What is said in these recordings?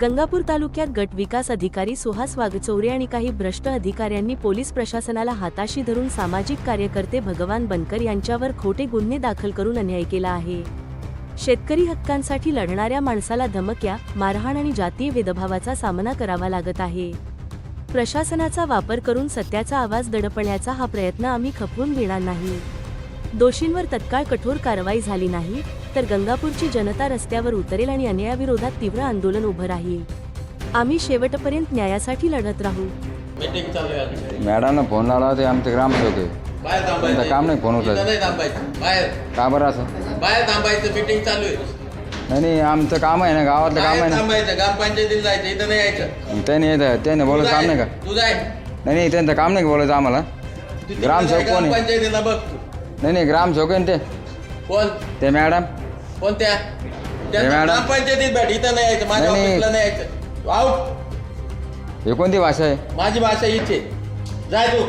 गंगापूर तालुक्यात गट विकास अधिकारी सुहास वाघचौरे आणि काही भ्रष्ट अधिकाऱ्यांनी पोलीस प्रशासनाला हाताशी धरून सामाजिक कार्यकर्ते भगवान बनकर यांच्यावर खोटे गुन्हे दाखल करून अन्याय केला आहे. शेतकरी हक्कांसाठी लढणाऱ्या माणसाला धमक्या मारहाण आणि जातीय भेदभावाचा सामना करावा लागत आहे. प्रशासनाचा वापर करून सत्याचा आवाज दडपण्याचा हा प्रयत्न आम्ही खपवून घेणार नाही. दोषींवर तत्काळ कठोर कारवाई झाली नाही तर गंगापूरची जनता रस्त्यावर उतरेल आणि अन्यायाविरोधात तीव्र आंदोलन उभं राहील. आम्ही शेवटपर्यंत न्यायासाठी लढत राहू. मीटिंग चालू आहे आता. मॅडमला फोन लावला होते आमचे ग्रामसेवक आहे काम नाही फोन उचलायचं. बाहेर. का बरं असं? बाहेर थांबायचं मीटिंग चालू आहे. नाही नाही आमचं काम आहे ना गावातलं काम आहे ना. थांबायचं ग्रामपंचायतीला जायचं इथं नाही यायचं. त्याने येतं त्याने तू बोलायचं काम नाही का? तू जाय नाही नाही त्यांचं काम नाही का बोलायचं आम्हाला? ग्रामसेवक कोण आहे? ग्रामपंचायतीला बघ तू. नाही नाही ग्रामसेवक आहे ना ते. कोण? ते मॅडम. कोणत्या? त्या मॅडम. ग्रामपंचायतीत इथं नाही यायचं माझ्या नाही, नाही. ऑफिसला नाही यायचं. तू आउट हे कोणती भाषा आहे? माझी भाषा हीच. आहे जाय तू.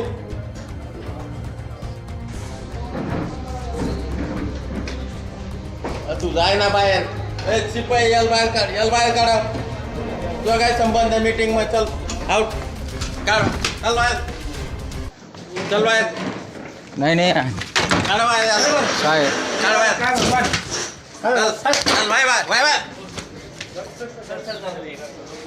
अ, तू जाय ना बाहेर. ए, शिपाई याल बाहेर काढ याल बाहेर काढा. तुझा काय संबंध आहे मीटिंगमध्ये चल आउट काढ. चल बाहेर. चल बाहेर. नाही नाही. काय काढ बाहेर चल, चल